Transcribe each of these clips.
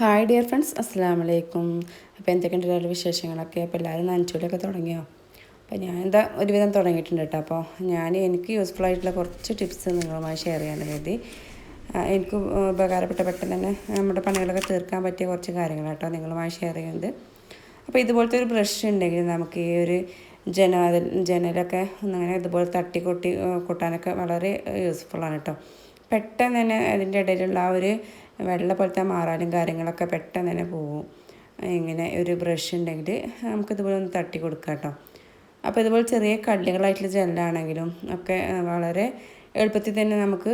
Hi dear friends അസ്സാം വലൈക്കും അപ്പോൾ എന്തൊക്കെയുണ്ട് എല്ലാവരുടെ വിശേഷങ്ങളൊക്കെ? അപ്പോൾ എല്ലാവരും നനച്ചൂലൊക്കെ തുടങ്ങിയോ? അപ്പോൾ ഞാൻ എന്താ ഒരുവിധം തുടങ്ങിയിട്ടുണ്ട് കേട്ടോ. അപ്പോൾ ഞാൻ എനിക്ക് യൂസ്ഫുൾ ആയിട്ടുള്ള കുറച്ച് ടിപ്സ് നിങ്ങളുമായി ഷെയർ ചെയ്യാൻ കരുതി എനിക്ക് ഉപകാരപ്പെട്ട പെട്ടെന്ന് തന്നെ നമ്മുടെ പണികളൊക്കെ തീർക്കാൻ പറ്റിയ കുറച്ച് കാര്യങ്ങൾ കേട്ടോ നിങ്ങളുമായി ഷെയർ ചെയ്യുന്നത്. അപ്പോൾ ഇതുപോലത്തെ ഒരു ബ്രഷ് ഉണ്ടെങ്കിൽ നമുക്ക് ഈ ഒരു ജനൽ ജനലൊക്കെ ഒന്നങ്ങനെ ഇതുപോലെ തട്ടി കൊട്ടി കൊട്ടാനൊക്കെ വളരെ യൂസ്ഫുള്ളാണ് കേട്ടോ. പെട്ടെന്ന് തന്നെ അതിന്റെ ഇടയിലുള്ള ആ ഒരു വെള്ള പോലത്തെ മാറാലും കാര്യങ്ങളൊക്കെ പെട്ടെന്ന് തന്നെ പോവും. ഇങ്ങനെ ഒരു ബ്രഷ് ഉണ്ടെങ്കിൽ നമുക്കിതുപോലെ ഒന്ന് തട്ടി കൊടുക്കാം കേട്ടോ അപ്പോൾ ഇതുപോലെ ചെറിയ കല്ലുകളായിട്ടുള്ള ജെല്ലാണെങ്കിലും ഒക്കെ വളരെ എളുപ്പത്തിൽ തന്നെ നമുക്ക്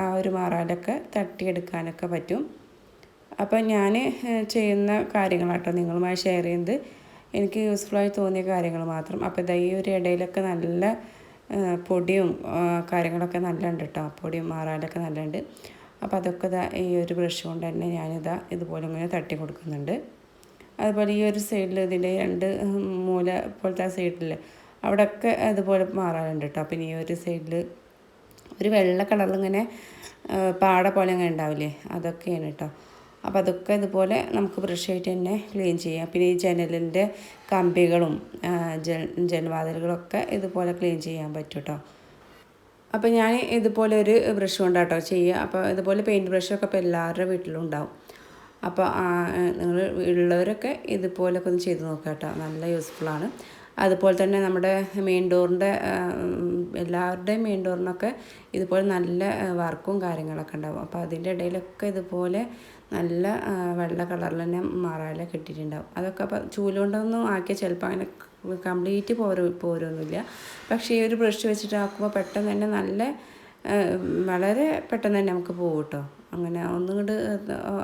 ആ, ഒരു മാറാലൊക്കെ തട്ടിയെടുക്കാനൊക്കെ പറ്റും. അപ്പോൾ ഞാൻ ചെയ്യുന്ന കാര്യങ്ങളാട്ടോ നിങ്ങളുമായി ഷെയർ ചെയ്യുന്നത്. എനിക്ക് യൂസ്ഫുള്ളായി തോന്നിയ കാര്യങ്ങൾ മാത്രം. അപ്പോൾ ഇതാ ഈ ഒരു ഇടയിലൊക്കെ നല്ല പൊടിയും കാര്യങ്ങളൊക്കെ നല്ല കേട്ടോ പൊടിയും മാറാലൊക്കെ നല്ല അപ്പോൾ അതൊക്കെ ഇതാ ഈ ഒരു ബ്രഷ് കൊണ്ട് തന്നെ ഞാനിതാ ഇതുപോലെ ഇങ്ങനെ തട്ടി കൊടുക്കുന്നുണ്ട്. അതുപോലെ ഈ ഒരു സൈഡിൽ ഇതിന്റെ രണ്ട് മൂല പോലത്തെ ആ സൈഡിൽ അവിടെയൊക്കെ അതുപോലെ മാറാറുണ്ട് കേട്ടോ. പിന്നെ ഈ ഒരു സൈഡിൽ ഒരു വെള്ള കളറിൽ ഇങ്ങനെ പാട പോലെ ഇങ്ങനെ ഉണ്ടാവില്ലേ? അതൊക്കെയാണ് കേട്ടോ. അപ്പോൾ അതൊക്കെ ഇതുപോലെ നമുക്ക് ബ്രഷ് ആയിട്ട് തന്നെ ക്ലീൻ ചെയ്യാം. പിന്നെ ഈ ജനലിന്റെ കമ്പികളും ജൻ ജനവാതിലുകളൊക്കെ ഇതുപോലെ ക്ലീൻ ചെയ്യാൻ പറ്റും കേട്ടോ. അപ്പോൾ ഞാൻ ഇതുപോലെ ഒരു ബ്രഷ് കൊണ്ടാട്ടോ ചെയ്യുക. അപ്പോൾ ഇതുപോലെ പെയിന്റ് ബ്രഷൊക്കെ ഇപ്പോൾ എല്ലാവരുടെ വീട്ടിലും ഉണ്ടാവും. അപ്പോൾ നിങ്ങൾ ഉള്ളവരൊക്കെ ഇതുപോലൊക്കെ ഒന്ന് ചെയ്ത് നോക്കുക കേട്ടോ. നല്ല യൂസ്ഫുള്ളാണ് അതുപോലെ തന്നെ നമ്മുടെ മെയിൻ ഡോറിന്റെ എല്ലാവരുടെയും മെയിൻ ഡോറിനൊക്കെ ഇതുപോലെ നല്ല വർക്കും കാര്യങ്ങളൊക്കെ ഉണ്ടാവും. അപ്പോൾ അതിന്റെ ഇടയിലൊക്കെ ഇതുപോലെ നല്ല വെള്ള കളറിൽ തന്നെ മാറാല കിട്ടിയിട്ടുണ്ടാവും. അതൊക്കെ അപ്പോൾ ചൂലുകൊണ്ടൊന്നും ആക്കിയാൽ ചിലപ്പോൾ അങ്ങനെ കംപ്ലീറ്റ് പോര പോരൊന്നുമില്ല. പക്ഷേ ഈ ഒരു ബ്രഷ് വെച്ചിട്ടാക്കുമ്പോൾ പെട്ടെന്ന് തന്നെ നല്ല വളരെ പെട്ടെന്ന് തന്നെ നമുക്ക് പോകും കേട്ടോ അങ്ങനെ ഒന്നും കൊണ്ട്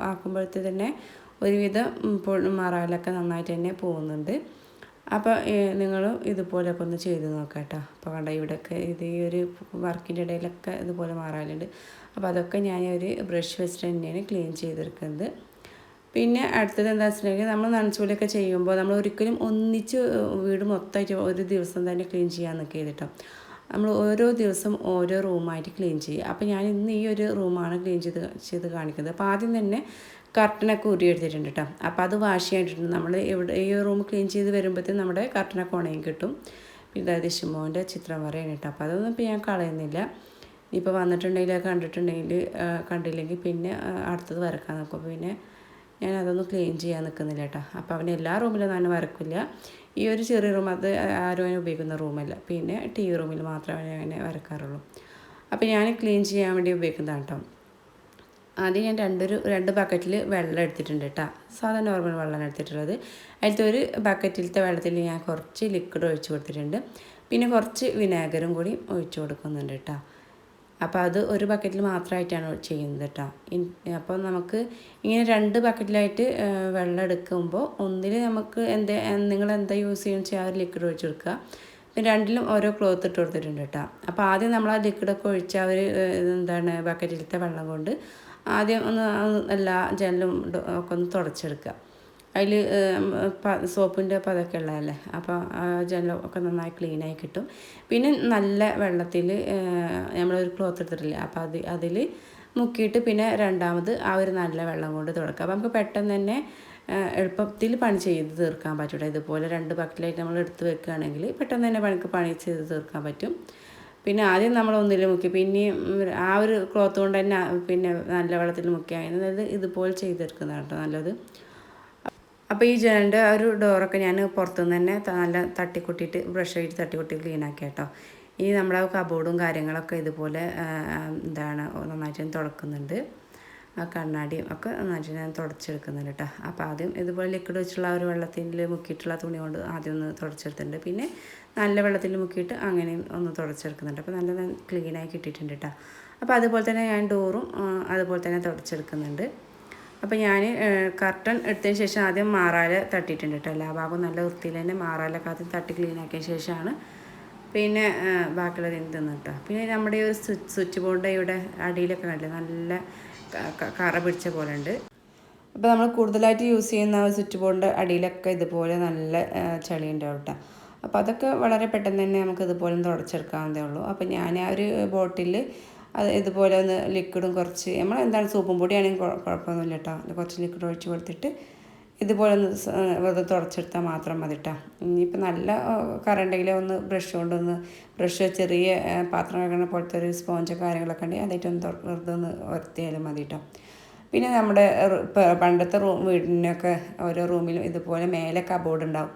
ആക്കുമ്പോഴത്തെ തന്നെ ഒരുവിധം മാറാലൊക്കെ നന്നായിട്ട് തന്നെ പോകുന്നുണ്ട്. അപ്പോൾ നിങ്ങൾ ഇതുപോലൊക്കെ ഒന്ന് ചെയ്ത് നോക്കാം കേട്ടോ. അപ്പോൾ കണ്ട ഇവിടെയൊക്കെ ഇത് ഈ ഒരു വർക്കിന്റെ ഇടയിലൊക്കെ ഇതുപോലെ മാറാലുണ്ട്. അപ്പോൾ അതൊക്കെ ഞാൻ ഒരു ബ്രഷ് വെച്ചിട്ട് തന്നെയാണ് ക്ലീൻ ചെയ്തെടുക്കുന്നത്. പിന്നെ അടുത്തത് എന്താ വെച്ചിട്ടുണ്ടെങ്കിൽ നമ്മൾ നനച്ചുകൂലിയൊക്കെ ചെയ്യുമ്പോൾ നമ്മൾ ഒരിക്കലും ഒന്നിച്ച് വീട് മൊത്തമായിട്ട് ഒരു ദിവസം തന്നെ ക്ലീൻ ചെയ്യാൻ നിൽക്കുക കേട്ടോ. നമ്മൾ ഓരോ ദിവസം ഓരോ റൂമായിട്ട് ക്ലീൻ ചെയ്യുക. അപ്പോൾ ഞാൻ ഇന്ന് ഈ ഒരു റൂമാണ് ക്ലീൻ ചെയ്ത് ചെയ്ത് കാണിക്കുന്നത്. അപ്പോൾ ആദ്യം തന്നെ കർട്ടനൊക്കെ ഉരി എടുത്തിട്ടുണ്ട് കേട്ടോ. അപ്പോൾ അത് വാഷ് ചെയ്തിട്ടുണ്ട് നമ്മൾ എവിടെ ഈ റൂം ക്ലീൻ ചെയ്ത് വരുമ്പോഴത്തേക്കും നമ്മുടെ കർട്ടനൊക്കെ ഉണങ്ങി കിട്ടും. പിന്നെ ഷിമോന്റെ ചിത്രം വരെയാണ് കേട്ടോ. അപ്പോൾ അതൊന്നും ഇപ്പോൾ ഞാൻ കളയുന്നില്ല. ഇപ്പോൾ വന്നിട്ടുണ്ടെങ്കിൽ കണ്ടിട്ടുണ്ടെങ്കിൽ കണ്ടില്ലെങ്കിൽ പിന്നെ അടുത്തത് വരക്കാൻ നോക്കും പിന്നെ ഞാൻ അതൊന്നും ക്ലീൻ ചെയ്യാൻ നിൽക്കുന്നില്ല കേട്ടോ. അപ്പോൾ അവൻ എല്ലാ റൂമിലും ഞാൻ വരക്കില്ല. ഈ ഒരു ചെറിയ റൂം അത് ആരും അവനെ ഉപയോഗിക്കുന്ന റൂമല്ല. പിന്നെ ടി വി റൂമിൽ മാത്രമേ അവനെ വരക്കാറുള്ളൂ. അപ്പോൾ ഞാൻ ക്ലീൻ ചെയ്യാൻ വേണ്ടി ഉപയോഗിക്കുന്നതാണ് കേട്ടോ. ആദ്യം ഞാൻ രണ്ടൊരു രണ്ട് ബക്കറ്റിൽ വെള്ളം എടുത്തിട്ടുണ്ട് കേട്ടോ. സാധാ നോർമൽ വെള്ളമാണ് എടുത്തിട്ടുള്ളത്. അതിലത്തെ ഒരു ബക്കറ്റിലത്തെ വെള്ളത്തിൽ ഞാൻ കുറച്ച് ലിക്വിഡ് ഒഴിച്ച് കൊടുത്തിട്ടുണ്ട്. പിന്നെ കുറച്ച് വിനാഗറും കൂടി ഒഴിച്ചു കൊടുക്കുന്നുണ്ട് കേട്ടോ. അപ്പോൾ അത് ഒരു ബക്കറ്റിൽ മാത്രമായിട്ടാണ് ചെയ്യുന്നത് കേട്ടോ അപ്പോൾ നമുക്ക് ഇങ്ങനെ രണ്ട് ബക്കറ്റിലായിട്ട് വെള്ളം എടുക്കുമ്പോൾ ഒന്നിൽ നമുക്ക് എന്താ നിങ്ങൾ എന്താ യൂസ് ചെയ്യുന്ന വെച്ചാൽ ആ ലിക്വിഡ് ഒഴിച്ച് കൊടുക്കുക പിന്നെ രണ്ടിലും ഓരോ ക്ലോത്ത് ഇട്ട് കൊടുത്തിട്ടുണ്ട് കേട്ടോ അപ്പോൾ ആദ്യം നമ്മൾ ആ ലിക്വിഡൊക്കെ ഒഴിച്ച് ഒരു എന്താണ് ബക്കറ്റിലത്തെ വെള്ളം കൊണ്ട് ആദ്യം ഒന്ന് എല്ലാ ജനലും ഒക്കെ ഒന്ന് തുടച്ചെടുക്കുക അതിൽ സോപ്പിന്റെ പതൊക്കെ ഉള്ളതല്ലേ? അപ്പോൾ ആ ജനലും ഒക്കെ നന്നായി ക്ലീനായി കിട്ടും. പിന്നെ നല്ല വെള്ളത്തിൽ നമ്മളൊരു ക്ലോത്ത് എടുത്തിട്ടില്ലേ? അപ്പോൾ അത് അതിൽ മുക്കിയിട്ട് പിന്നെ രണ്ടാമത് ആ ഒരു നല്ല വെള്ളം കൊണ്ട് തുടക്കുക. അപ്പോൾ നമുക്ക് പെട്ടെന്ന് തന്നെ എളുപ്പത്തിൽ പണി ചെയ്ത് തീർക്കാൻ പറ്റൂട്ടോ ഇതുപോലെ രണ്ട് ബക്കറ്റിലായിട്ട് നമ്മൾ എടുത്ത് വെക്കുകയാണെങ്കിൽ പെട്ടെന്ന് തന്നെ പണിക്ക് പണി ചെയ്ത് തീർക്കാൻ പറ്റും. പിന്നെ ആദ്യം നമ്മൾ ഒന്നിൽ മുക്കി പിന്നെയും ആ ഒരു ക്ലോത്ത് കൊണ്ട് തന്നെ പിന്നെ നല്ല വെള്ളത്തിൽ മുക്കി അതായത് ഇതുപോലെ ചെയ്തെടുക്കുന്നതാണ് കേട്ടോ നല്ലത്. അപ്പോൾ ഈ ജനലിന്റെ ആ ഒരു ഡോറൊക്കെ ഞാൻ പുറത്തുനിന്ന് തന്നെ നല്ല തട്ടിക്കൊട്ടിയിട്ട് ബ്രഷ് ആയിട്ട് തട്ടിക്കൂട്ടി ക്ലീൻ ആക്കി കേട്ടോ ഇനി നമ്മുടെ കബോർഡും കാര്യങ്ങളൊക്കെ ഇതുപോലെ എന്താണ് നന്നായിട്ട് ഞാൻ തുടക്കുന്നുണ്ട്. ആ കണ്ണാടിയും ഒക്കെ നന്നായിട്ട് ഞാൻ തുടച്ചെടുക്കുന്നുണ്ട് കേട്ടോ. അപ്പോൾ ആദ്യം ഇതുപോലെ ലിക്വിഡ് വെച്ചുള്ള ഒരു വെള്ളത്തിൽ മുക്കിയിട്ടുള്ള തുണി കൊണ്ട് ആദ്യം ഒന്ന് തുടച്ചെടുത്തിട്ടുണ്ട്. പിന്നെ നല്ല വെള്ളത്തിൽ മുക്കിയിട്ട് അങ്ങനെയും ഒന്ന് തുടച്ചെടുക്കുന്നുണ്ട്. അപ്പോൾ നല്ല ക്ലീനായി കിട്ടിയിട്ടുണ്ട് കേട്ടോ. അപ്പോൾ അതുപോലെ തന്നെ ഞാൻ ഡോറും അതുപോലെ തന്നെ തുടച്ചെടുക്കുന്നുണ്ട്. അപ്പോൾ ഞാൻ കർട്ടൺ എടുത്തതിന് ശേഷം ആദ്യം മാറാല തട്ടിയിട്ടുണ്ട് കേട്ടോ. എല്ലാ ഭാഗവും നല്ല വൃത്തിയിൽ തന്നെ മാറാലൊക്കെ ആദ്യം തട്ടി ക്ലീൻ ആക്കിയ ശേഷമാണ് പിന്നെ ബാക്കിയുള്ളത് എന്ത് കേട്ടോ പിന്നെ നമ്മുടെ ഈ ഒരു സ്വിച്ച് സ്വിച്ച് ബോർഡ് ഇവിടെ അടിയിലൊക്കെ കണ്ടില്ലേ? നല്ല കറ പിടിച്ച പോലെ ഉണ്ട്. അപ്പോൾ നമ്മൾ കൂടുതലായിട്ട് യൂസ് ചെയ്യുന്ന ആ സ്വിച്ച് ബോർഡിന്റെ അടിയിലൊക്കെ ഇതുപോലെ നല്ല ചെളിയുണ്ട് കേട്ടോ അപ്പോൾ അതൊക്കെ വളരെ പെട്ടെന്ന് തന്നെ നമുക്ക് ഇതുപോലെ തുടച്ചെടുക്കാവുന്നതേ ഉള്ളൂ. അപ്പോൾ ഞാൻ ആ ഒരു ബോട്ടിൽ അത് ഇതുപോലെ ഒന്ന് ലിക്വിഡും കുറച്ച് നമ്മൾ എന്താണ് സൂപ്പും പൊടിയാണെങ്കിൽ കുഴപ്പമൊന്നുമില്ല കേട്ടോ കുറച്ച് ലിക്വിഡ് ഒഴിച്ച് കൊടുത്തിട്ട് ഇതുപോലെ ഒന്ന് വെറുതെ തുടച്ചെടുത്താൽ മാത്രം മതി കേട്ടോ ഇനിയിപ്പോൾ നല്ല കറണ്ടെങ്കിൽ ഒന്ന് ബ്രഷ് കൊണ്ടൊന്ന് ബ്രഷ് ചെറിയ പാത്രം കഴുകണ പോലത്തെ ഒരു സ്പോഞ്ച് കാര്യങ്ങളൊക്കെ ഉണ്ടെങ്കിൽ അതായിട്ടൊന്ന് വെറുതെ ഒന്ന് ഉരത്തിയാലും മതി കേട്ടോ പിന്നെ നമ്മുടെ പണ്ടത്തെ റൂം വീടിനൊക്കെ ഓരോ റൂമിലും ഇതുപോലെ മേലെ കബോർഡ് ഉണ്ടാവും.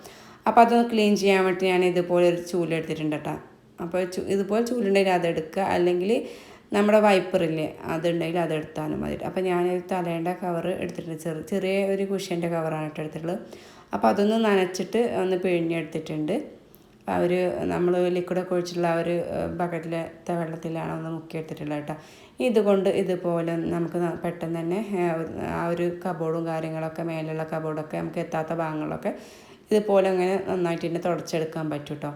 അപ്പോൾ അതൊന്ന് ക്ലീൻ ചെയ്യാൻ വേണ്ടി ഞാൻ ഇതുപോലെ ഒരു ചൂലെടുത്തിട്ടുണ്ട് കേട്ടോ അപ്പോൾ ഇതുപോലെ ചൂലുണ്ടെങ്കിൽ അതെടുക്കുക അല്ലെങ്കിൽ നമ്മുടെ വൈപ്പറില്ലേ അതുണ്ടെങ്കിൽ അതെടുത്താലും മതി. അപ്പോൾ ഞാൻ തലേന്റെ കവർ എടുത്തിട്ടുണ്ട്. ചെറു ചെറിയ ഒരു കുഷ്യന്റെ കവറാണ് കേട്ടോ എടുത്തിട്ടുള്ളത്. അപ്പോൾ അതൊന്ന് നനച്ചിട്ട് ഒന്ന് പിഴിഞ്ഞെടുത്തിട്ടുണ്ട്. ആ ഒരു നമ്മൾ ലിക്വിഡൊക്കെ ഒഴിച്ചിട്ടുള്ള ആ ഒരു ബക്കറ്റിലത്തെ വെള്ളത്തിലാണ് ഒന്ന് മുക്കിയെടുത്തിട്ടുള്ളത് കേട്ടോ. ഇതുകൊണ്ട് ഇതുപോലെ നമുക്ക് പെട്ടെന്ന് തന്നെ ആ ഒരു- കബോർഡും കാര്യങ്ങളൊക്കെ മേലുള്ള കബോർഡൊക്കെ നമുക്ക് എത്താത്ത ഭാഗങ്ങളൊക്കെ ഇതുപോലെ അങ്ങനെ നന്നായിട്ട് തന്നെ തുടച്ചെടുക്കാൻ പറ്റും കേട്ടോ.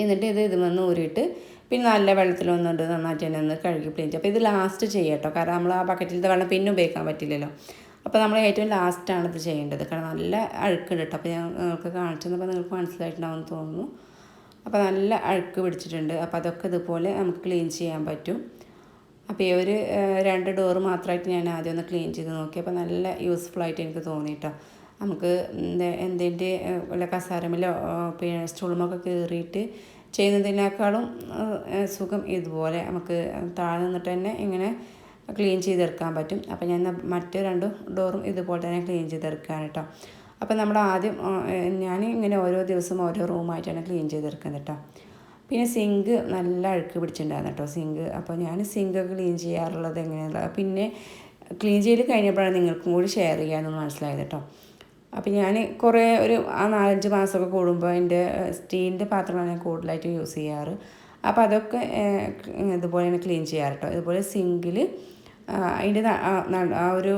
എന്നിട്ട് ഇത് ഇതിൽ ഊരിയിട്ട് പിന്നെ നല്ല വെള്ളത്തിൽ ഒന്നുകൊണ്ട് നന്നായിട്ട് തന്നെ ഒന്ന് കഴുകി ചെയ്യും. അപ്പോൾ ഇത് ലാസ്റ്റ് ചെയ്യട്ടോ. കാരണം നമ്മൾ ആ ബക്കറ്റിലത്തെ വെള്ളം പിന്നെ ഉപയോഗിക്കാൻ പറ്റില്ലല്ലോ. അപ്പോൾ നമ്മൾ ഏറ്റവും ലാസ്റ്റാണ് ഇത് ചെയ്യേണ്ടത്. കാരണം നല്ല അഴുക്കുണ്ട് കേട്ടോ അപ്പോൾ ഞാൻ നിങ്ങൾക്ക് കാണിച്ചു തന്നപ്പോൾ നിങ്ങൾക്ക് മനസ്സിലായിട്ടുണ്ടാവും എന്ന് തോന്നുന്നു. അപ്പോൾ നല്ല അഴുക്ക് പിടിച്ചിട്ടുണ്ട്. അപ്പോൾ അതൊക്കെ ഇതുപോലെ നമുക്ക് ക്ലീൻ ചെയ്യാൻ പറ്റും. അപ്പോൾ ഈ ഒരു രണ്ട് ഡോറ് മാത്രമായിട്ട് ഞാൻ ആദ്യം ഒന്ന് ക്ലീൻ ചെയ്ത് നോക്കി. അപ്പോൾ നല്ല യൂസ്ഫുള്ളായിട്ട് എനിക്ക് തോന്നി കേട്ടോ നമുക്ക് എന്തിന്റെ വല്ല കസാരമിലോ പിന്നെ സ്റ്റൂളുമൊക്കെ കയറിയിട്ട് ചെയ്യുന്നതിനേക്കാളും സുഖം ഇതുപോലെ നമുക്ക് താഴെ നിന്നിട്ട് തന്നെ ഇങ്ങനെ ക്ലീൻ ചെയ്തെടുക്കാൻ പറ്റും. അപ്പോൾ ഞാൻ മറ്റു രണ്ട് ഡോറും ഇതുപോലെ തന്നെ ക്ലീൻ ചെയ്തെടുക്കുകയാണ് കേട്ടോ. അപ്പോൾ നമ്മൾ ആദ്യം ഞാൻ ഇങ്ങനെ ഓരോ ദിവസം ഓരോ റൂമായിട്ടാണ് ക്ലീൻ ചെയ്തെടുക്കുന്നത് കേട്ടോ. പിന്നെ സിങ്ക് നല്ല അഴുക്ക് പിടിച്ചിട്ടുണ്ടായിരുന്നു കേട്ടോ സിങ്ക്. അപ്പോൾ ഞാൻ സിങ്ക് ക്ലീൻ ചെയ്യാറുള്ളത് എങ്ങനെയുള്ള പിന്നെ ക്ലീൻ ചെയ്ത് കഴിഞ്ഞപ്പോഴാണ് നിങ്ങൾക്കും കൂടി ഷെയർ ചെയ്യാമെന്ന് മനസ്സിലായത് കേട്ടോ. അപ്പോൾ ഞാൻ കുറേ ഒരു ആ നാലഞ്ച് മാസമൊക്കെ കൂടുമ്പോൾ എന്റെ സ്റ്റീലിന്റെ പാത്രമാണ് ഞാൻ കൂടുതലായിട്ട് യൂസ് ചെയ്യാറ്. അപ്പോൾ അതൊക്കെ ഇതുപോലെ തന്നെ ക്ലീൻ ചെയ്യാറ് കേട്ടോ ഇതുപോലെ സിങ്കിൽ അതിന്റെ ആ ഒരു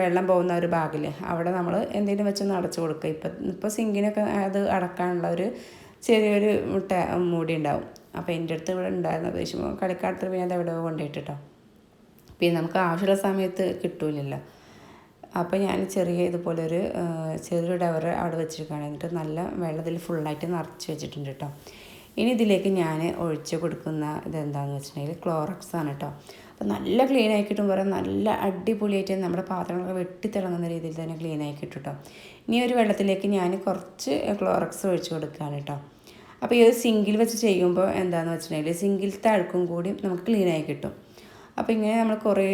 വെള്ളം പോകുന്ന ഒരു ബാഗിൽ അവിടെ നമ്മൾ എന്തെങ്കിലും വെച്ച് അടച്ചു കൊടുക്കുക ഇപ്പം ഇപ്പോൾ സിങ്കിനൊക്കെ അത് അടക്കാനുള്ള ഒരു ചെറിയൊരു മുട്ട മൂടി ഉണ്ടാവും. അപ്പോൾ എന്റെ അടുത്ത് ഇവിടെ ഉണ്ടായിരുന്നു ഉദ്ദേശം കളിക്കാട്ടത്തിൽ പിന്നെ അത് എവിടെ കൊണ്ടുപോയിട്ട് കേട്ടോ പിന്നെ നമുക്ക് ആവശ്യമുള്ള സമയത്ത് കിട്ടൂലല്ലോ. അപ്പോൾ ഞാൻ ചെറിയ ഇതുപോലെ ഒരു ചെറിയൊരു ഡവർ അവിടെ വെച്ചിരിക്കുകയാണ്. എന്നിട്ട് നല്ല വെള്ളത്തിൽ ഫുള്ളായിട്ട് നിറച്ച് വെച്ചിട്ടുണ്ട് കേട്ടോ. ഇനി ഇതിലേക്ക് ഞാൻ ഒഴിച്ച് കൊടുക്കുന്ന ഇതെന്താണെന്ന് വെച്ചിട്ടുണ്ടെങ്കിൽ ക്ലോറക്സ് ആണ് കേട്ടോ. അപ്പോൾ നല്ല ക്ലീൻ ആയി പറയാം. നല്ല അടിപൊളിയായിട്ട് നമ്മുടെ പാത്രങ്ങളൊക്കെ വെട്ടിത്തിളങ്ങുന്ന രീതിയിൽ തന്നെ ക്ലീൻ ആയി കിട്ടും കേട്ടോ. ഇനി ഒരു വെള്ളത്തിലേക്ക് ഞാൻ കുറച്ച് ക്ലോറക്സ് ഒഴിച്ച് കൊടുക്കുകയാണ് കേട്ടോ. അപ്പോൾ ഈ ഒരു സിങ്കിൽ വെച്ച് ചെയ്യുമ്പോൾ എന്താണെന്ന് വെച്ചിട്ടുണ്ടെങ്കിൽ സിങ്കിലത്തെ അഴുക്കും കൂടി നമുക്ക് ക്ലീൻ ആയി കിട്ടും. അപ്പോൾ ഇങ്ങനെ നമ്മൾ കുറേ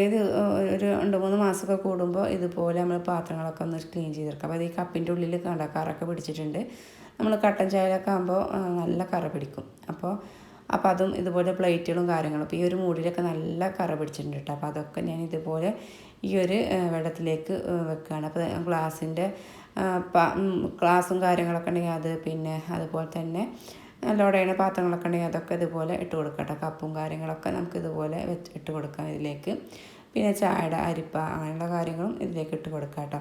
ഒരു രണ്ട് മൂന്ന് മാസമൊക്കെ കൂടുമ്പോൾ ഇതുപോലെ നമ്മൾ പാത്രങ്ങളൊക്കെ ഒന്ന് ക്ലീൻ ചെയ്തെടുക്കുക അപ്പോൾ അത് ഈ കപ്പിന്റെ ഉള്ളിൽ കണ്ട കറൊക്കെ പിടിച്ചിട്ടുണ്ട്. നമ്മൾ കട്ടൻ ചായയിലൊക്കെ ആകുമ്പോൾ നല്ല കറ പിടിക്കും. അപ്പോൾ അപ്പോൾ അതും ഇതുപോലെ പ്ലേറ്റുകളും കാര്യങ്ങളും. അപ്പോൾ ഈ ഒരു മൂടിലൊക്കെ നല്ല കറ പിടിച്ചിട്ടുണ്ട് കേട്ടോ. അപ്പോൾ അതൊക്കെ ഞാൻ ഇതുപോലെ ഈ ഒരു വെള്ളത്തിലേക്ക് വെക്കുകയാണ് അപ്പോൾ ഗ്ലാസിന്റെ ഗ്ലാസും കാര്യങ്ങളൊക്കെ ഉണ്ടെങ്കിൽ അത് പിന്നെ അതുപോലെ തന്നെ ലോഡയുടെ പാത്രങ്ങളൊക്കെ ഉണ്ടെങ്കിൽ അതൊക്കെ ഇതുപോലെ ഇട്ട് കൊടുക്കാം കേട്ടോ കപ്പും കാര്യങ്ങളൊക്കെ നമുക്ക് ഇതുപോലെ വെച്ച് ഇട്ട് കൊടുക്കാം ഇതിലേക്ക്. പിന്നെ ചായയുടെ അരിപ്പ അങ്ങനെയുള്ള കാര്യങ്ങളും ഇതിലേക്ക് ഇട്ട് കൊടുക്കാം കേട്ടോ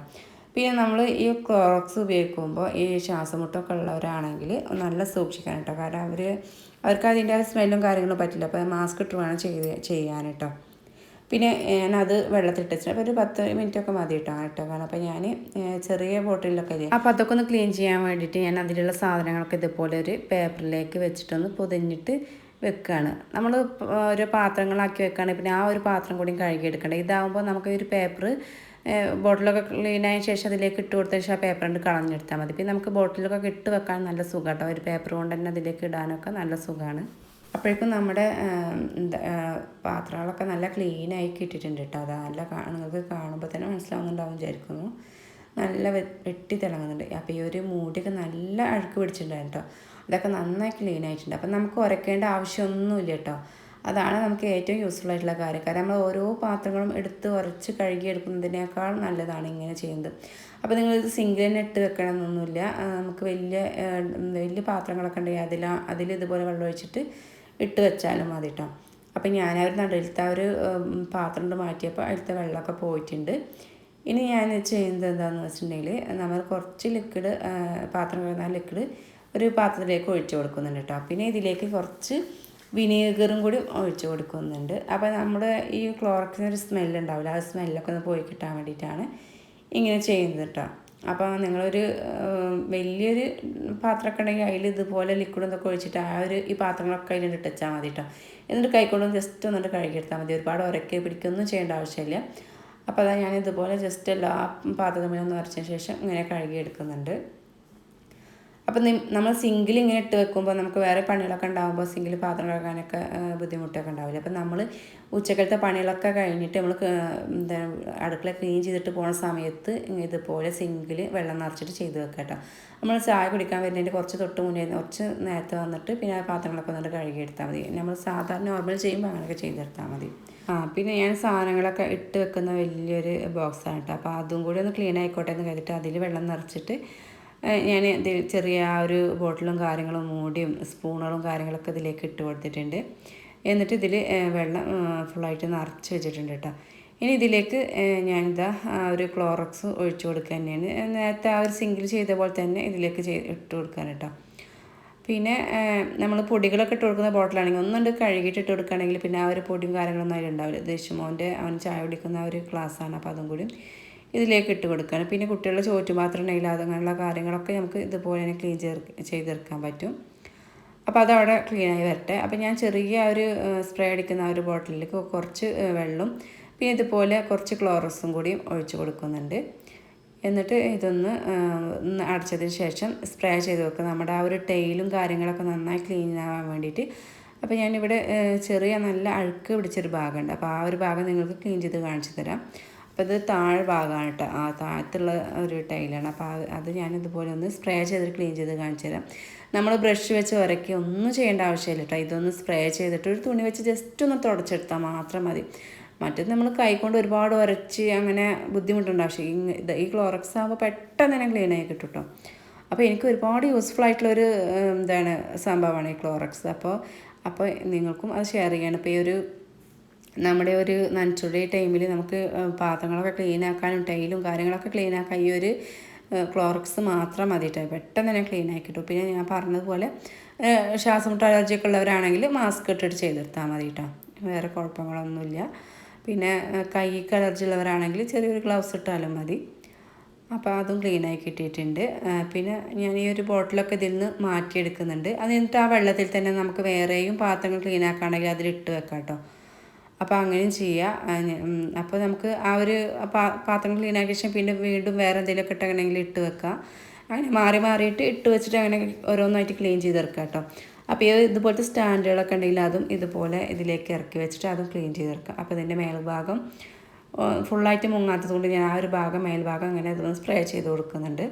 പിന്നെ നമ്മൾ ഈ ക്ലോറോക്സ് ഉപയോഗിക്കുമ്പോൾ ഈ ശ്വാസമുട്ടൊക്കെ ഉള്ളവരാണെങ്കിൽ നല്ല സൂക്ഷിക്കാൻ കേട്ടോ കാരണം അവർ അവർക്ക് അതിന്റെ സ്മെല്ലും കാര്യങ്ങളും പറ്റില്ല. അപ്പോൾ മാസ്ക് ഇട്ട് വേണം ചെയ്ത് ചെയ്യാൻ കേട്ടോ. പിന്നെ ഞാനത് വെള്ളത്തിലിട്ട് അപ്പോൾ ഒരു പത്ത് മിനിറ്റ് ഒക്കെ മതി കേട്ടോ കേട്ടോ കാരണം അപ്പോൾ ഞാൻ ചെറിയ ബോട്ടിലൊക്കെ ഇല്ലേ അപ്പോൾ അതൊക്കെ ഒന്ന് ക്ലീൻ ചെയ്യാൻ വേണ്ടിയിട്ട് ഞാൻ അതിലുള്ള സാധനങ്ങളൊക്കെ ഇതുപോലെ ഒരു പേപ്പറിലേക്ക് വെച്ചിട്ടൊന്ന് പൊതിഞ്ഞിട്ട് വെക്കുകയാണ് നമ്മൾ ഓരോ പാത്രങ്ങളാക്കി വെക്കുകയാണ് പിന്നെ ആ ഒരു പാത്രം കൂടി കഴുകിയെടുക്കണം ഇതാകുമ്പോൾ നമുക്ക് ഒരു പേപ്പർ ബോട്ടിലൊക്കെ ക്ലീൻ ആയ ശേഷം അതിലേക്ക് ഇട്ട് കൊടുത്ത ശേഷം ആ പേപ്പർ കൊണ്ട് കളഞ്ഞെടുത്താൽ മതി. പിന്നെ നമുക്ക് ബോട്ടിലൊക്കെ ഇട്ട് വെക്കാൻ നല്ല സുഖം കേട്ടോ. ഒരു പേപ്പർ കൊണ്ട് തന്നെ അതിലേക്ക് ഇടാനൊക്കെ നല്ല സുഖമാണ്. അപ്പോഴേക്കും നമ്മുടെ പാത്രങ്ങളൊക്കെ നല്ല ക്ലീനായി കിട്ടിയിട്ടുണ്ട് കേട്ടോ. അത് നല്ല നിങ്ങൾക്ക് കാണുമ്പോൾ തന്നെ മനസ്സിലാവുന്നുണ്ടാവും വിചാരിക്കുന്നു. നല്ല വെട്ടി തിളങ്ങുന്നുണ്ട്. അപ്പോൾ ഈ ഒരു മൂടിയൊക്കെ നല്ല അഴുക്ക് പിടിച്ചിട്ടുണ്ടായിരുന്നു കേട്ടോ. അതൊക്കെ നന്നായി ക്ലീൻ ആയിട്ടുണ്ട്. അപ്പം നമുക്ക് ഉരയ്ക്കേണ്ട ആവശ്യമൊന്നുമില്ല കേട്ടോ. അതാണ് നമുക്ക് ഏറ്റവും യൂസ്ഫുൾ ആയിട്ടുള്ള കാര്യം. കാരണം നമ്മൾ ഓരോ പാത്രങ്ങളും എടുത്ത് ഉരച്ച് കഴുകിയെടുക്കുന്നതിനേക്കാൾ നല്ലതാണ് ഇങ്ങനെ ചെയ്യുന്നത്. അപ്പോൾ ഇത് സിംഗിൾ തന്നെ ഇട്ട് വെക്കണമെന്നൊന്നുമില്ല. നമുക്ക് വലിയ വലിയ പാത്രങ്ങളൊക്കെ ഉണ്ടെങ്കിൽ അതിൽ അതിൽ ഇതുപോലെ വെള്ളം ഒഴിച്ചിട്ട് ഇട്ട് വെച്ചാലും മതി കേട്ടോ അപ്പം ഞാൻ ഒരു നടുവിലത്തെ ഒരു പാത്രം കൊണ്ട് മാറ്റിയപ്പോൾ അതിലത്തെ വെള്ളമൊക്കെ പോയിട്ടുണ്ട്. ഇനി ഞാൻ ചെയ്യുന്നത് എന്താണെന്ന് വെച്ചിട്ടുണ്ടെങ്കിൽ നമ്മൾ കുറച്ച് ലിക്വിഡ് പാത്രം കഴുകുന്ന ലിക്വിഡ് ഒരു പാത്രത്തിലേക്ക് ഒഴിച്ചു കൊടുക്കുന്നുണ്ട് കേട്ടോ പിന്നെ ഇതിലേക്ക് കുറച്ച് വിനീഗറും കൂടി ഒഴിച്ചു കൊടുക്കുന്നുണ്ട്. അപ്പോൾ നമ്മുടെ ഈ ക്ലോറക്സിന് ഒരു സ്മെല്ല് ഉണ്ടാവില്ല. ആ സ്മെല്ലൊക്കെ ഒന്ന് പോയി കിട്ടാൻ വേണ്ടിയിട്ടാണ് ഇങ്ങനെ ചെയ്യുന്നത് കേട്ടോ അപ്പോൾ നിങ്ങളൊരു വലിയൊരു പാത്രമൊക്കെ ഉണ്ടെങ്കിൽ അതിൽ ഇതുപോലെ ലിക്വിഡ് എന്തൊക്കെ ഒഴിച്ചിട്ട് ആ ഒരു ഈ പാത്രങ്ങളൊക്കെ അതിലിട്ട് ഇട്ടാൽ മതി കേട്ടോ എന്നിട്ട് കൈക്കൊണ്ട് ജസ്റ്റ് ഒന്നിട്ട് കഴുകിയെടുത്താൽ മതി. ഒരുപാട് ഉരക്കി പിടിക്കൊന്നും ചെയ്യേണ്ട ആവശ്യമില്ല അപ്പോൾ അതാ ഞാൻ ഇതുപോലെ ജസ്റ്റ് എല്ലാ പാത്രത്തിൽ ഒന്ന് ഉരച്ചതിന് ശേഷം ഇങ്ങനെ കഴുകിയെടുക്കുന്നുണ്ട്. അപ്പം നമ്മൾ സിങ്കിൽ ഇങ്ങനെ ഇട്ട് വെക്കുമ്പോൾ നമുക്ക് വേറെ പണികളൊക്കെ ഉണ്ടാകുമ്പോൾ സിങ്കിൽ പാത്രം കഴുകാനൊക്കെ ബുദ്ധിമുട്ടൊക്കെ ഉണ്ടാവില്ല? അപ്പം നമ്മൾ ഉച്ചക്കലത്തെ പണികളൊക്കെ കഴിഞ്ഞിട്ട് നമ്മൾ എന്താ അടുക്കള ക്ലീൻ ചെയ്തിട്ട് പോകുന്ന സമയത്ത് ഇതുപോലെ സിങ്കിൽ വെള്ളം നിറച്ചിട്ട് ചെയ്ത് വെക്കാം കേട്ടോ നമ്മൾ ചായ കുടിക്കാൻ വരുന്നതിന്റെ കുറച്ച് തൊട്ട് മുന്നേ കുറച്ച് നേരത്തെ വന്നിട്ട് പിന്നെ ആ പാത്രങ്ങളൊക്കെ വന്നിട്ട് കഴുകിയെടുത്താൽ മതി. നമ്മൾ സാധാരണ നോർമൽ ചെയ്യുമ്പോൾ അങ്ങനെയൊക്കെ ചെയ്തെടുത്താൽ മതി. ആ പിന്നെ ഞാൻ സാധനങ്ങളൊക്കെ ഇട്ട് വെക്കുന്ന വലിയൊരു ബോക്സാണ് കേട്ടോ അപ്പോൾ അതും കൂടി ഒന്ന് ക്ലീൻ ആയിക്കോട്ടെ എന്ന് കരുതിയിട്ട് അതിൽ വെള്ളം നിറച്ചിട്ട് ഞാൻ ചെറിയ ആ ഒരു ബോട്ടിലും കാര്യങ്ങളും മൂടിയും സ്പൂണുകളും കാര്യങ്ങളൊക്കെ ഇതിലേക്ക് ഇട്ട് കൊടുത്തിട്ടുണ്ട്. എന്നിട്ട് ഇതിൽ വെള്ളം ഫുള്ളായിട്ട് നിറച്ച് വെച്ചിട്ടുണ്ട് കേട്ടോ. ഇനി ഇതിലേക്ക് ഞാനിതാ ഒരു ക്ലോറോക്സ് ഒഴിച്ചു കൊടുക്കുക തന്നെയാണ്. നേരത്തെ ആ ഒരു സിംഗിൾ ചെയ്ത പോലെ തന്നെ ഇതിലേക്ക് ചെയ്ത് ഇട്ട് കൊടുക്കാൻ കേട്ടോ. പിന്നെ നമ്മൾ പൊടികളൊക്കെ ഇട്ട് കൊടുക്കുന്ന ബോട്ടിലാണെങ്കിൽ ഒന്നുണ്ട് കഴുകിയിട്ട് ഇട്ട് കൊടുക്കുകയാണെങ്കിൽ പിന്നെ ആ ഒരു പൊടിയും കാര്യങ്ങളൊന്നും അതിലുണ്ടാവില്ല. ദേശമോന്റെ അവൻ ചായ കുടിക്കുന്ന ആ ഒരു ക്ലാസ്സാണ് അപ്പോൾ അതും കൂടി ഇതിലേക്ക് ഇട്ട് കൊടുക്കുകയാണ് പിന്നെ കുട്ടികളുടെ ചോറ്റുപാത്രം ഉണ്ടെങ്കിൽ അതങ്ങനെയുള്ള കാര്യങ്ങളൊക്കെ നമുക്ക് ഇതുപോലെ തന്നെ ക്ലീൻ ചെയ്ത് ചെയ്തെടുക്കാൻ പറ്റും. അപ്പോൾ അതവിടെ ക്ലീനായി വരട്ടെ. അപ്പോൾ ഞാൻ ചെറിയ ഒരു സ്പ്രേ അടിക്കുന്ന ആ ഒരു ബോട്ടിലേക്ക് കുറച്ച് വെള്ളം പിന്നെ ഇതുപോലെ കുറച്ച് ക്ലോറസും കൂടി ഒഴിച്ച് കൊടുക്കുന്നുണ്ട്. എന്നിട്ട് ഇതൊന്ന് അടച്ചതിന് ശേഷം സ്പ്രേ ചെയ്ത് വെക്കുക. നമ്മുടെ ആ ഒരു ടൈലും കാര്യങ്ങളൊക്കെ നന്നായി ക്ലീൻ ആവാൻ വേണ്ടിയിട്ട്. അപ്പോൾ ഞാനിവിടെ ചെറിയ നല്ല അഴുക്ക് പിടിച്ചൊരു ഭാഗമുണ്ട്. അപ്പോൾ ആ ഒരു ഭാഗം നിങ്ങൾക്ക് ക്ലീൻ ചെയ്ത് കാണിച്ചു തരാം. അപ്പോൾ ഇത് താഴെ ഭാഗമാണ് കേട്ടോ ആ താഴത്തുള്ള ഒരു ടൈലാണ്. അപ്പോൾ അത് ഞാൻ ഇതുപോലെ ഒന്ന് സ്പ്രേ ചെയ്ത് ക്ലീൻ ചെയ്ത് കാണിച്ചു തരാം. നമ്മൾ ബ്രഷ് വെച്ച് ഉരക്കി ഒന്നും ചെയ്യേണ്ട ആവശ്യമില്ല കേട്ടോ ഇതൊന്ന് സ്പ്രേ ചെയ്തിട്ട് ഒരു തുണി വെച്ച് ജസ്റ്റ് ഒന്ന് തുടച്ചെടുത്താൽ മാത്രം മതി. മറ്റേത് നമ്മൾ കൈകൊണ്ട് ഒരുപാട് ഉരച്ച് അങ്ങനെ ബുദ്ധിമുട്ടുണ്ട്. പക്ഷേ ഈ ക്ലോറക്സ് ആകുമ്പോൾ പെട്ടെന്ന് തന്നെ ക്ലീൻ ആയി കിട്ടും കേട്ടോ അപ്പോൾ എനിക്ക് ഒരുപാട് യൂസ്ഫുൾ ആയിട്ടുള്ളൊരു എന്താണ് സംഭവമാണ് ഈ ക്ലോറക്സ്. അപ്പോൾ അപ്പോൾ നിങ്ങൾക്കും അത് ഷെയർ ചെയ്യണം. ഇപ്പോൾ ഈ ഒരു നമ്മുടെ ഒരു നനച്ചുടി ടൈമിൽ നമുക്ക് പാത്രങ്ങളൊക്കെ ക്ലീൻ ആക്കാനും ടൈലും കാര്യങ്ങളൊക്കെ ക്ലീൻ ആക്കാൻ ഈ ഒരു ക്ലോറക്സ് മാത്രം മതി കേട്ടോ പെട്ടെന്ന് തന്നെ ക്ലീൻ ആക്കി കിട്ടും പിന്നെ ഞാൻ പറഞ്ഞതുപോലെ ശ്വാസമുട്ട അലർജി ഒക്കെ ഉള്ളവരാണെങ്കിൽ മാസ്ക് ഇട്ടിട്ട് ചെയ്തെടുത്താൽ മതി കേട്ടോ വേറെ കുഴപ്പങ്ങളൊന്നുമില്ല. പിന്നെ കൈക്ക് അലർജി ഉള്ളവരാണെങ്കിൽ ചെറിയൊരു ഗ്ലൗസ് ഇട്ടാലും മതി. അപ്പോൾ അതും ക്ലീനായി കിട്ടിയിട്ടുണ്ട്. പിന്നെ ഞാൻ ഈ ഒരു ബോട്ടിലൊക്കെ ഇതിൽ നിന്ന് മാറ്റിയെടുക്കുന്നുണ്ട്. അത് എന്നിട്ട് ആ വെള്ളത്തിൽ തന്നെ നമുക്ക് വേറെയും പാത്രങ്ങൾ ക്ലീൻ ആക്കുകയാണെങ്കിൽ അതിലിട്ട് വെക്കാം കേട്ടോ അപ്പോൾ അങ്ങനെയും ചെയ്യാം. അപ്പോൾ നമുക്ക് ആ ഒരു പാത്രം ക്ലീൻ ആക്കിയ ശേഷം പിന്നെ വീണ്ടും വേറെ എന്തെങ്കിലുമൊക്കെ ഇട്ടുണ്ടെങ്കിൽ ഇട്ട് വെക്കാം. അങ്ങനെ മാറി മാറിയിട്ട് ഇട്ട് വെച്ചിട്ട് അങ്ങനെ ഓരോന്നായിട്ട് ക്ലീൻ ചെയ്തെടുക്കാം കേട്ടോ അപ്പോൾ ഈ ഇതുപോലത്തെ സ്റ്റാൻഡുകളൊക്കെ ഉണ്ടെങ്കിൽ അതും ഇതുപോലെ ഇതിലേക്ക് ഇറക്കി വെച്ചിട്ട് അതും ക്ലീൻ ചെയ്തെടുക്കാം അപ്പോൾ ഇതിന്റെ മേൽഭാഗം ഫുള്ളായിട്ട് മുങ്ങാത്തത് കൊണ്ട് ഞാൻ ആ ഒരു ഭാഗം മേൽഭാഗം അങ്ങനെ ഇതൊന്ന് സ്പ്രേ ചെയ്ത് കൊടുക്കുന്നുണ്ട്.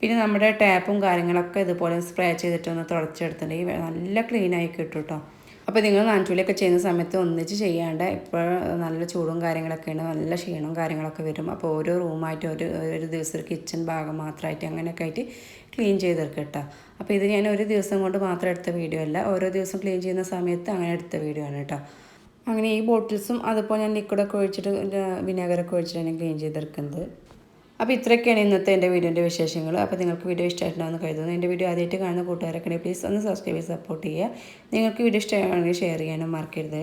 പിന്നെ നമ്മുടെ ടാപ്പും കാര്യങ്ങളൊക്കെ ഇതുപോലെ സ്പ്രേ ചെയ്തിട്ടൊന്ന് തുടച്ചെടുത്തിട്ടുണ്ടെങ്കിൽ നല്ല ക്ലീനായി കിട്ടും കേട്ടോ അപ്പോൾ നിങ്ങൾ നാൻചൂലിയൊക്കെ ചെയ്യുന്ന സമയത്ത് ഒന്നിച്ച് ചെയ്യാണ്ട് ഇപ്പോൾ നല്ല ചൂടും കാര്യങ്ങളൊക്കെയാണ് നല്ല ക്ഷീണവും കാര്യങ്ങളൊക്കെ വരും. അപ്പോൾ ഓരോ റൂമായിട്ട് ഒരു ഒരു ദിവസം ഒരു കിച്ചൺ ഭാഗം മാത്രമായിട്ട് അങ്ങനെയൊക്കെ ആയിട്ട് ക്ലീൻ ചെയ്തെടുക്കുക കേട്ടോ അപ്പോൾ ഇത് ഞാൻ ഒരു ദിവസം കൊണ്ട് മാത്രം എടുത്ത വീഡിയോ അല്ല ഓരോ ദിവസം ക്ലീൻ ചെയ്യുന്ന സമയത്ത് അങ്ങനെ എടുത്ത വീഡിയോ ആണ് കേട്ടോ അങ്ങനെ ഈ ബോട്ടിൽസും അതുപോലെ ഞാൻ ലിക്വിഡൊക്കെ ഒഴിച്ചിട്ട് വിനാഗറൊക്കെ ഒഴിച്ചിട്ടാണ് ക്ലീൻ ചെയ്തെടുക്കുന്നത്. അപ്പോൾ ഇത്രയൊക്കെയാണ് ഇന്നത്തെ എന്റെ വീഡിയോന്റെ വിശേഷങ്ങൾ. അപ്പോൾ നിങ്ങൾക്ക് വീഡിയോ ഇഷ്ടമായിട്ടുണ്ടാകുന്ന കരുതുന്നു. എന്റെ വീഡിയോ ആദ്യമായിട്ട് കാണുന്ന കൂട്ടുകാരൊക്കെ പ്ലീസ് ഒന്ന് സബ്സ്ക്രൈബ് ചെയ്ത് സപ്പോർട്ട് ചെയ്യുക. നിങ്ങൾക്ക് വീഡിയോ ഇഷ്ടമാണെങ്കിൽ ഷെയർ ചെയ്യാനും മറക്കരുത്.